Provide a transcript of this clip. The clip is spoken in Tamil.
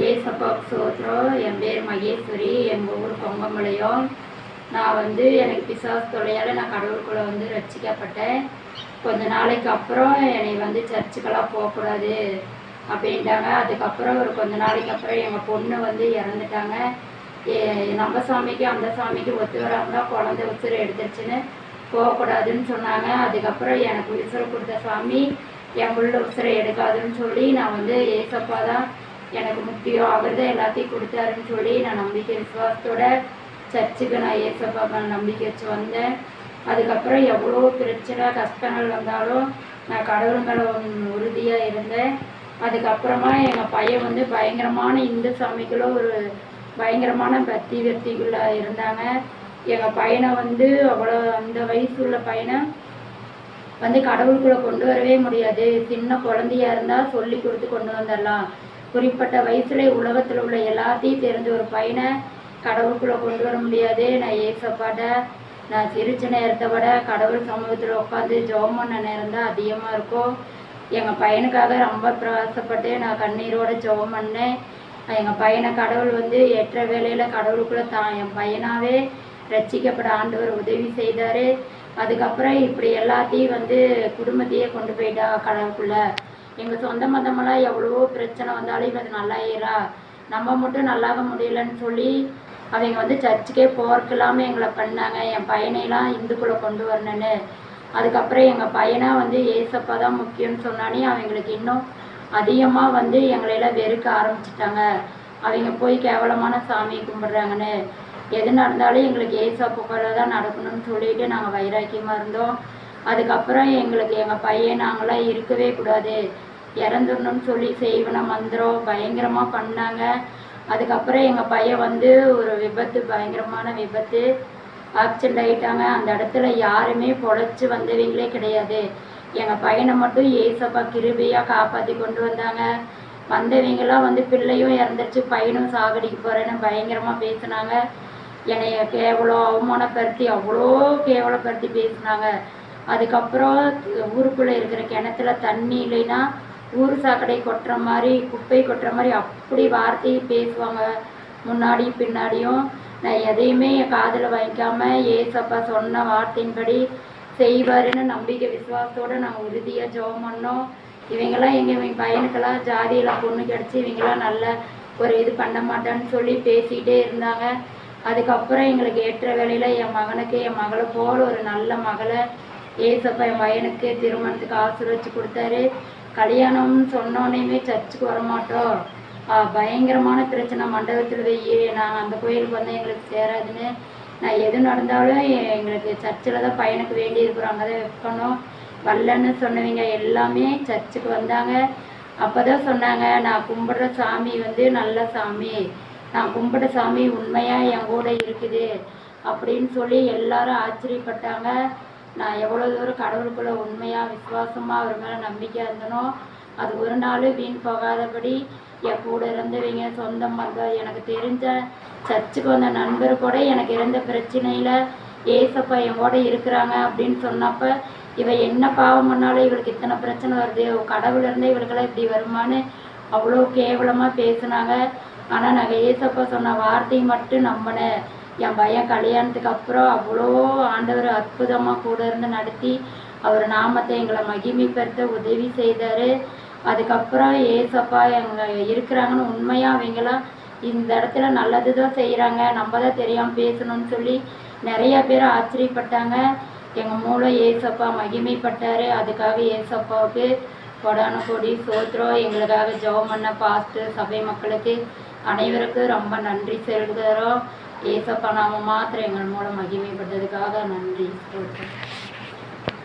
ஏசப்பா சோத்திரம் என் பேர் மகேஸ்வரி. எங்கள் ஊர் பொங்கமலையம் நான் வந்து எனக்கு பிசாஸ் தொலையால் நான் கடவுளுக்குள்ளே வந்து ரட்சிக்கப்பட்டேன். கொஞ்ச நாளைக்கு அப்புறம் என்னை வந்து சர்ச்சுக்கெல்லாம் போகக்கூடாது அப்படின்ட்டாங்க. அதுக்கப்புறம் ஒரு கொஞ்ச நாளைக்கு அப்புறம் எங்கள் பொண்ணு வந்து இறந்துட்டாங்க. ஏ- நம்ம சாமிக்கு அந்த சாமிக்கு ஒத்து வராமல் குழந்தை உசுறு எடுத்துருச்சுன்னு போகக்கூடாதுன்னு சொன்னாங்க. அதுக்கப்புறம் எனக்கு உசுறு கொடுத்த சாமி என் உள்ள உசுரை எடுக்காதுன்னு சொல்லி நான் வந்து ஏசப்பா தான் எனக்கு முக்கியம் அவர் தான் எல்லாத்தையும் கொடுத்தாருன்னு சொல்லி நான் நம்பிக்கை விசுவாசத்தோட சர்ச்சுக்கு நான் ஏசப்பா மேல நம்பிக்கை வச்சு வந்தேன். அதுக்கப்புறம் எவ்வளோ பிரச்சனை கஷ்டங்கள் வந்தாலும் நான் கடவுள் மேலே உறுதியாக இருந்தேன். அதுக்கப்புறமா எங்கள் பையன் வந்து பயங்கரமான இந்து சாமிக்குள்ள ஒரு பயங்கரமான பக்தி வெற்றிக்குள்ள இருந்தாங்க. எங்கள் பையனை வந்து அவ்வளோ அந்த வயசுள்ள பையனை வந்து கடவுளுக்குள்ளே கொண்டு வரவே முடியாது. சின்ன குழந்தையா இருந்தால் சொல்லி கொடுத்து கொண்டு வந்துடலாம். குறிப்பிட்ட வயசுல உலகத்தில் உள்ள எல்லாத்தையும் தெரிஞ்ச ஒரு பையனை கடவுளுக்குள்ளே கொண்டு வர முடியாது. நான் ஏசப்பாட நான் சிரிச்ச நேரத்தை விட கடவுள் சமூகத்தில் உட்காந்து ஜெபம் பண்ண நேரம் தான் அதிகமாக இருக்கும். எங்கள் பையனுக்காக ரொம்ப பிரவாசப்பட்டு நான் கண்ணீரோட ஜெபம் பண்ணேன். எங்கள் பையனை கடவுள் வந்து எற்ற வேலையில் கடவுளுக்குள்ளே தான் என் பையனாகவே ரட்சிக்கப்பட ஆண்டவர் உதவி செய்தார். அதுக்கப்புறம் இப்படி எல்லாத்தையும் வந்து குடும்பத்தையே கொண்டு போயிட்டா கடவுளுக்குள்ளே. எங்கள் சொந்த மதமெல்லாம் எவ்வளோ பிரச்சனை வந்தாலும் இவன் நல்லாயிரா? நம்ம மட்டும் நல்லாக முடியலன்னு சொல்லி அவங்க வந்து சர்ச்சுக்கே போகிறக்கு இல்லாமல் எங்களை பண்ணாங்க. என் பையனையெல்லாம் இந்துக்குள்ளே கொண்டு வரணுன்னு அதுக்கப்புறம் எங்கள் பையனை வந்து ஏசப்பா தான் முக்கியம்னு சொன்னானே அவங்களுக்கு இன்னும் அதிகமாக வந்து எங்களையெல்லாம் வெறுக்க ஆரம்பிச்சிட்டாங்க. அவங்க போய் கேவலமான சாமியை கும்பிட்றாங்கன்னு. எது நடந்தாலும் எங்களுக்கு ஏசப்பா தான் நடக்கணும்னு சொல்லிட்டு நாங்கள் வைராக்கியமாக இருந்தோம். அதுக்கப்புறம் எங்களுக்கு எங்கள் பையன் நாங்களாம் இருக்கவே கூடாது. இறந்துடணும்னு சொல்லி செய்வன மந்திரம் பயங்கரமாக பண்ணாங்க. அதுக்கப்புறம் எங்கள் பையன் வந்து ஒரு விபத்து பயங்கரமான விபத்து. ஆக்சிடென்ட் ஆயிட்டாங்க. அந்த இடத்துல யாருமே பொழைச்சி வந்தவங்களே கிடையாது. எங்கள் பையனை மட்டும் ஏசப்பா கிருபையாக காப்பாற்றி கொண்டு வந்தாங்க. வந்தவங்களாம் வந்து பிள்ளையும் இறந்துருச்சு பையனும் சாகடிக்க போகிறேன்னு பயங்கரமாக பேசினாங்க. என்னைய கேவலம் அவமானப்படுத்தி அவ்வளோ கேவலப்படுத்தி பேசினாங்க. அதுக்கப்புறம் ஊருக்குள்ளே இருக்கிற கிணத்துல தண்ணி இல்லைன்னா ஊர் சாக்கடை கொட்டுற மாதிரி குப்பை கொட்டுற மாதிரி அப்படி வார்த்தை பேசுவாங்க. முன்னாடி பின்னாடியும் நான் எதையுமே என் காதில் வாங்கிக்காமல் ஏசப்பா சொன்ன வார்த்தையின்படி செய்வாருன்னு நம்பிக்கை விசுவாசத்தோட நாங்கள் உறுதியாக ஜெபம் பண்ணோம். இவங்கெல்லாம் எங்கள் இவங்க பையனுக்கெல்லாம் ஜாதியில் பொண்ணு கிடச்சி இவங்கெல்லாம் நல்ல ஒரு இது பண்ண மாட்டேன்னு சொல்லி பேசிக்கிட்டே இருந்தாங்க. அதுக்கப்புறம் எங்களுக்கு ஏற்ற வேலையில் என் மகனுக்கு என் மகளை போல் ஒரு நல்ல மகளை ஏசப்பா என் பையனுக்கு திருமணத்துக்கு ஆசீர்வச்சு கொடுத்தாரு. கல்யாணம்னு சொன்னோன்னே சர்ச்சுக்கு வரமாட்டோம். பயங்கரமான பிரச்சனை. மண்டபத்தில் வெயி நாங்கள் அந்த கோயிலுக்கு வந்தால் எங்களுக்கு சேராதுன்னு. நான் எது நடந்தாலும் எங்களுக்கு சர்ச்சில் தான் பையனுக்கு வேண்டி இருக்கிறோம் அங்கே தான் வைக்கணும். வரலன்னு சொன்னவங்க எல்லாமே சர்ச்சுக்கு வந்தாங்க. அப்போ தான் சொன்னாங்க நான் கும்பிடுற சாமி வந்து நல்ல சாமி. நான் கும்பிட்ட சாமி உண்மையாக என் கூட இருக்குது. அப்படின்னு சொல்லி எல்லாரும் ஆச்சரியப்பட்டாங்க. நான் எவ்வளோ தூரம் கடவுளுக்குள்ள உண்மையாக விசுவாசமாக அவர் மேலே நம்பிக்கை இருந்தனோ அது ஒரு நாள் வீண் போகாதபடி என் கூட இருந்தவங்க சொந்த பந்தம் எனக்கு தெரிஞ்ச சர்ச்சுக்கு வந்த நண்பர் கூட எனக்கு இருந்த பிரச்சனையில் ஏசப்பா என் கூட இருக்கிறாங்க அப்படின்னு சொன்னப்ப இவ என்ன பாவம் பண்ணாலும் இவளுக்கு இத்தனை பிரச்சனை வருது கடவுள் இருந்தே இவளுக்கெல்லாம் இப்படி வருமான்னு அவ்வளோ கேவலமாக பேசுனாங்க. ஆனால் நாங்கள் ஏசப்பா சொன்ன வார்த்தையை மட்டும் நம்பினேன். என் பையன் கல்யாணத்துக்கு அப்புறம் அவ்வளோ ஆண்டவர் அற்புதமாக கூட இருந்து நடத்தி அவர் நாமத்தை எங்களை மகிமைப்படுத்த உதவி செய்தார். அதுக்கப்புறம் ஏசப்பா எங்க இருக்கிறாங்கன்னு உண்மையாக அவங்களாம் இந்த இடத்துல நல்லது தான் செய்கிறாங்க நம்ம தான் தெரியாமல் பேசணும்னு சொல்லி நிறைய பேர் ஆச்சரியப்பட்டாங்க. எங்கள் மூலம் ஏசப்பா மகிமைப்பட்டார். அதுக்காக ஏசப்பாவுக்கு கொடான கொடி சோத்திரம் எங்களுக்காக ஜெபம் பண்ண பாஸ்ட்டு சபை மக்களுக்கு அனைவருக்கும் ரொம்ப நன்றி செலுத்துகிறோம் ஏசப்பா நாம மாத்திரம் எங்கள் மூலம் மகிமைப்பட்டதுக்காக நன்றி.